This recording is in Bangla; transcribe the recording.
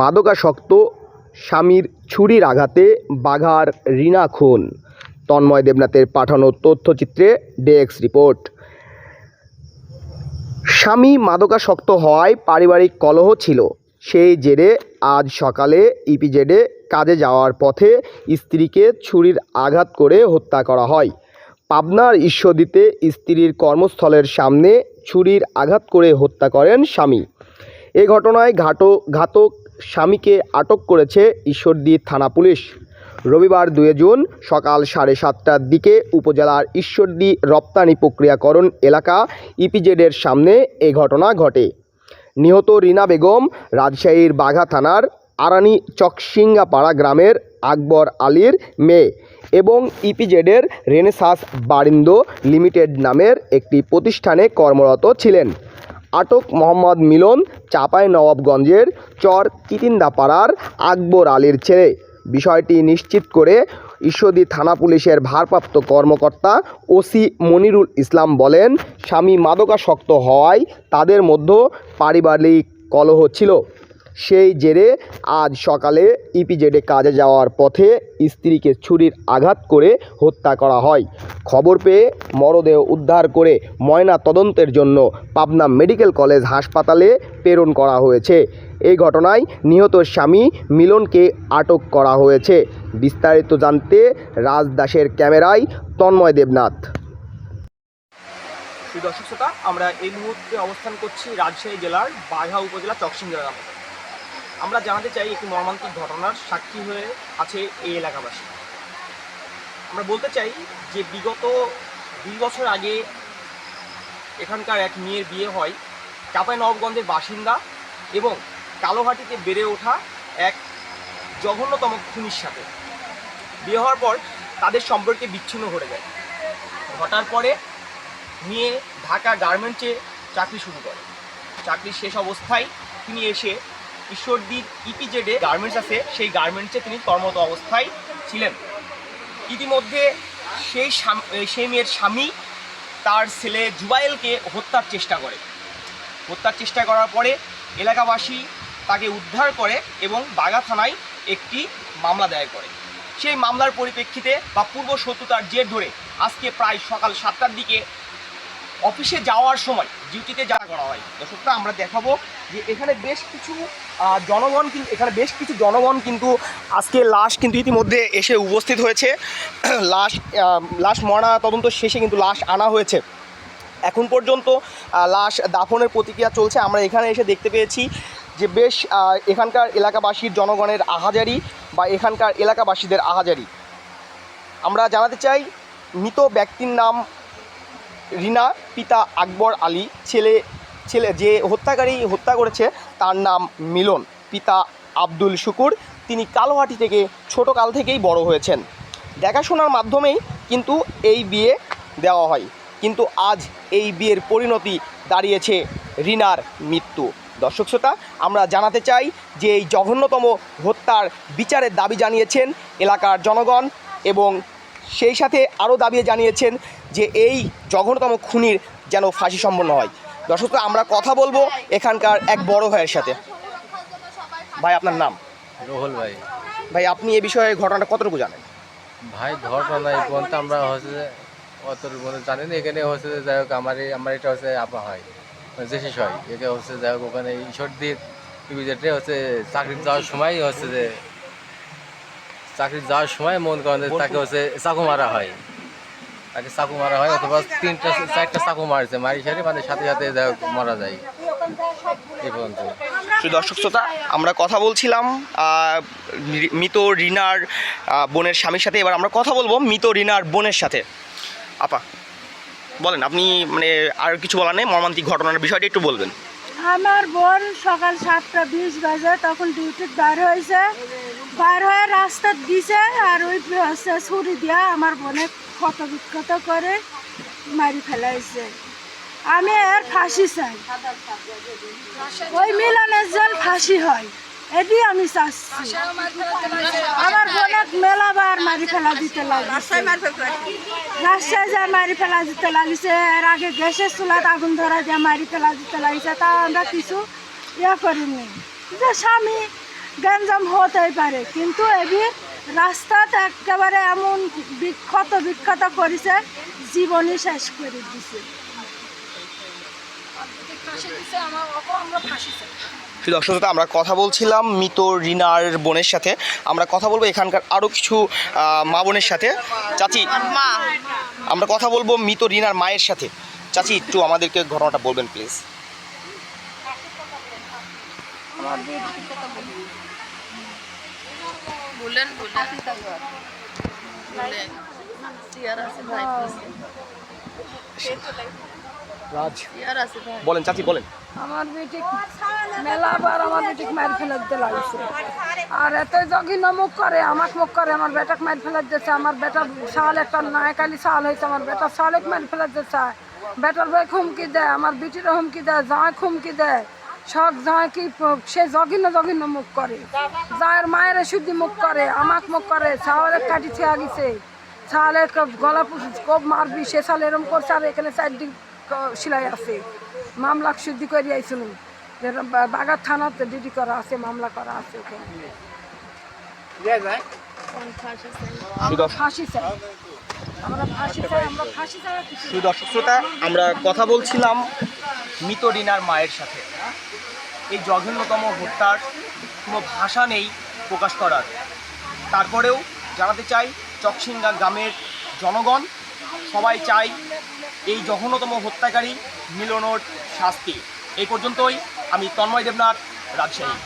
মাদকাসক্ত স্বামীর ছুরির আঘাতে বাঘার রিনা খুন। তন্ময় দেবনাথের পাঠানো তথ্যচিত্রে ডেস্ক রিপোর্ট। স্বামী মাদকাসক্ত হওয়ায় পারিবারিক কলহ ছিল। সেই জেরে আজ সকালে ইপিজেডে কাজে যাওয়ার পথে স্ত্রীকে ছুরির আঘাত করে হত্যা করা হয়। পাবনার ঈশ্বরদীতে স্ত্রীর কর্মস্থলের সামনে ছুরির আঘাত করে হত্যা করেন স্বামী। এ ঘটনায় ঘাতক ঘাতক স্বামীকে আটক করেছে ঈশ্বরদী থানা পুলিশ। রবিবার দুয়ে জুন সকাল সাড়ে সাতটার দিকে উপজেলার ঈশ্বরদী রপ্তানি প্রক্রিয়াকরণ এলাকা ইপিজেডের সামনে এ ঘটনা ঘটে। নিহত রিনা বেগম রাজশাহীর বাঘা থানার আরানি চকসিঙ্গাপাড়া গ্রামের আকবর আলীর মেয়ে এবং ইপিজেডের রেনেসাস বারিন্দ লিমিটেড নামের একটি প্রতিষ্ঠানে কর্মরত ছিলেন। আটক মোহাম্মদ মিলন চাপাই নবাবগঞ্জের চর কিতিন্দাপাড়ার আকবর আলীর ছেলে। বিষয়টি নিশ্চিত করে ঈশ্বরদী থানা পুলিশের ভারপ্রাপ্ত কর্মকর্তা ওসি মনিরুল ইসলাম বলেন, স্বামী মাদকাসক্ত হওয়ায় তাদের মধ্যে পারিবারিক কলহ ছিল। সেই জেরে আজ সকালে ইপিজেডে কাজে যাওয়ার পথে স্ত্রীকে ছুরির আঘাত করে হত্যা করা হয়। খবর পেয়ে মরদেহ উদ্ধার করে ময়না তদন্তের জন্য পাবনা মেডিকেল কলেজ হাসপাতালে প্রেরণ করা হয়েছে। এই ঘটনায় নিহত স্বামী মিলনকে আটক করা হয়েছে। বিস্তারিত জানতে রাজ দাসের ক্যামেরায় তন্ময় দেবনাথ। সুদর্শক দর্শক শ্রোতা, আমরা এই মুহূর্তে অবস্থান করছি রাজশাহী জেলার বাঘা উপজেলা চকসিংড়া গ্রামে। আমরা জানাতে চাই একটি মর্মান্তিক ঘটনার সাক্ষী হয়ে আছে এই এলাকাবাসী। আমরা বলতে চাই যে বিগত দুই বছর আগে এখানকার এক মেয়ের বিয়ে হয় চাপাই নবগঞ্জের বাসিন্দা এবং কালোহাটিতে বেড়ে ওঠা এক জঘন্যতম খুনির সাথে। বিয়ে হওয়ার পর তাদের সম্পর্কে বিচ্ছিন্ন ঘটে যায়। ঘটার পরে নিয়ে ঢাকা গার্মেন্টসে চাকরি শুরু করে। চাকরির শেষ অবস্থায় তিনি এসে ঈশ্বরদীর ইপিজেডে গার্মেন্টস আছে, সেই গার্মেন্টসে তিনি কর্মরত অবস্থায় ছিলেন। ইতিমধ্যে সেই সেই মেয়ের স্বামী তার ছেলে জুবাইলকে হত্যার চেষ্টা করে। হত্যার চেষ্টা করার পরে এলাকাবাসী তাকে উদ্ধার করে এবং বাগা থানায় একটি মামলা দায়ের করে। সেই মামলার পরিপ্রেক্ষিতে বা পূর্ব শত্রুতার জের ধরে আজকে প্রায় সকাল সাতটার দিকে অফিসে যাওয়ার সময় ডিউটিতে যা করা হয়। দর্শকরা, আমরা দেখাবো যে এখানে বেশ কিছু জনগণ কিন্তু এখানে বেশ কিছু জনগণ কিন্তু আজকে লাশ কিন্তু ইতিমধ্যে এসে উপস্থিত হয়েছে। লাশ লাশ ময়না তদন্ত শেষে কিন্তু লাশ আনা হয়েছে। এখন পর্যন্ত লাশ দাফনের প্রতিক্রিয়া চলছে। আমরা এখানে এসে দেখতে পেয়েছি যে বেশ এখানকার এলাকাবাসীর জনগণের আহাজারি বা এখানকার এলাকাবাসীদের আহাজারি। আমরা জানাতে চাই, মৃত ব্যক্তির নাম রিনা পিতা আকবর আলী, ছেলে ছেলে যে হত্যাকারী হত্যা করেছে তার নাম মিলন। পিতা আব্দুল শুকুর। তিনি কালোহাটি থেকে ছোট কাল থেকেই বড় হয়েছেন। দেখাশোনার মাধ্যমেই কিন্তু এই বিয়ে দেওয়া হয়। কিন্তু আজ এই বিয়ের পরিণতি দাঁড়িয়েছে রিনার মৃত্যু। দর্শক শ্রোতা, আমরা জানাতে চাই যে এই জঘন্যতম হত্যার বিচারের দাবি জানিয়েছেন এলাকার জনগণ এবং সেই সাথে আরও দাবি জানিয়েছেন যে এই জঘন্যতম খুনির যেন ফাঁসি সম্পন্ন হয়। দর্শক আমরা কথা বলব এখানকার এক বড় ভাইয়ের সাথে। ভাই আপনার নাম? রোহল ভাই। ভাই আপনি এ বিষয়ে ঘটনাটা কতটুকু জানেন? ভাই ঘটনা এই পর্যন্ত আমরা হচ্ছে যে অত মধ্যে জানি না এখানে হচ্ছে যে যাই হোক আমার আমার এটা হচ্ছে আপা হয় যে শেষ হয় এটা হচ্ছে যাই হোক ওখানে ঈশ্বরদীর যেটা হচ্ছে চাকরি যাওয়ার সময় হচ্ছে যে চাকরি যাওয়ার সময় মন করেন তাকে হচ্ছে চাকু মারা হয়। তাকে চাকু মারা হয় অথবা তিনটা চারটা চাকু মারছে মারি সারি মানে সাথে সাথে মারা যায়। এই পর্যন্ত। শুধু দর্শক শ্রোতা আমরা কথা বলছিলাম মৃত রিনার বোনের স্বামীর সাথে। এবার আমরা কথা বলব মৃত রিনার বোনের সাথে। আপা বলেন আপনি মানে আর কিছু বলার নেই? মর্মান্তিক ঘটনার বিষয়টা একটু বলবেন। আমার বোন সকাল সাতটা বিশ বাজে তখন ডিউটির বার হয়েছে। বার হয়ে রাস্তা দিছে আর ওই হচ্ছে ছুরি দিয়া আমার বোনে ক্ষত বিক্ষত করে মারি ফেলাইছে। আমি এর ফাঁসি চাই। ওই মিলনের জন্য ফাঁসি হয়। এটি আমি চাচ্ছি। আমার বোনের মেলাবার মারি ফেলা দিতে লাগিছে। রাস্তায় যা মারি ফেলা দিতে লাগিছে। এর আগে গ্যাসের চুলাত আগুন ধরা দিয়ে মারি ফেলা দিতে লাগিছে। তা আমরা কিছু ইয়ে করিনি। যে স্বামী গ্যাঞ্জাম হতেই পারে, কিন্তু এবি রাস্তাতে একেবারে এমন বিক্ষত বিক্ষত করেছে জীবনই শেষ করে দিছে। দর্শক আমরা কথা বলছিলাম মৃত রিনার বোনের সাথে। আমরা কথা বলব এখানকার আরও কিছু মা বোনের সাথে। চাচি আমরা কথা বলব মৃত রিনার মায়ের সাথে। চাচি একটু আমাদেরকে ঘটনাটা বলবেন প্লিজ। বলেন বলেন। বলেন। বলেন চাচি বলেন। আমার বেটি মেলা বার আমার বেটি মার ফেলাতে লাগছে। আর এত জঘন্য মুখ করে আমাকে মুখ করে আমার বেটাকে মার ফেলার দিচ্ছে আমার বেটা সাল একটা নায়কালি সাল হয়েছে আমার বেটা সালেক মার ফেলার দিচ্ছে বেটার ভাই হুমকি দেয় আমার বেটিরও হুমকি দেয় জাঁয় হুমকি দেয়। সব কি সে জঘন্য জঘন্য মুখ করে। জায়ের মায়ের শুদ্ধি মুখ করে আমাক মুখ করে সালের কাটি ছেয়া গেছে সালের গলা কব মারবি সে সাল এরম করছে আর এখানে ক- সিলাই আছে। মামলা শুদ্ধি করে আইসুন। বাগার থানাতে ডিউটি করা আছে মামলা করা আছে ওখানে। শ্রোতা আমরা কথা বলছিলাম মৃত রিনার মায়ের সাথে। এই জঘন্যতম হত্যার কোনো ভাষা নেই প্রকাশ করার। তারপরেও জানাতে চাই চকসিঙ্গা গ্রামের জনগণ, সবাই চাই এই জঘন্যতম হত্যাকারী মিলনোর শাস্তি। এই পর্যন্তই, আমি তন্ময় দেবনাথ, রাজশাহী।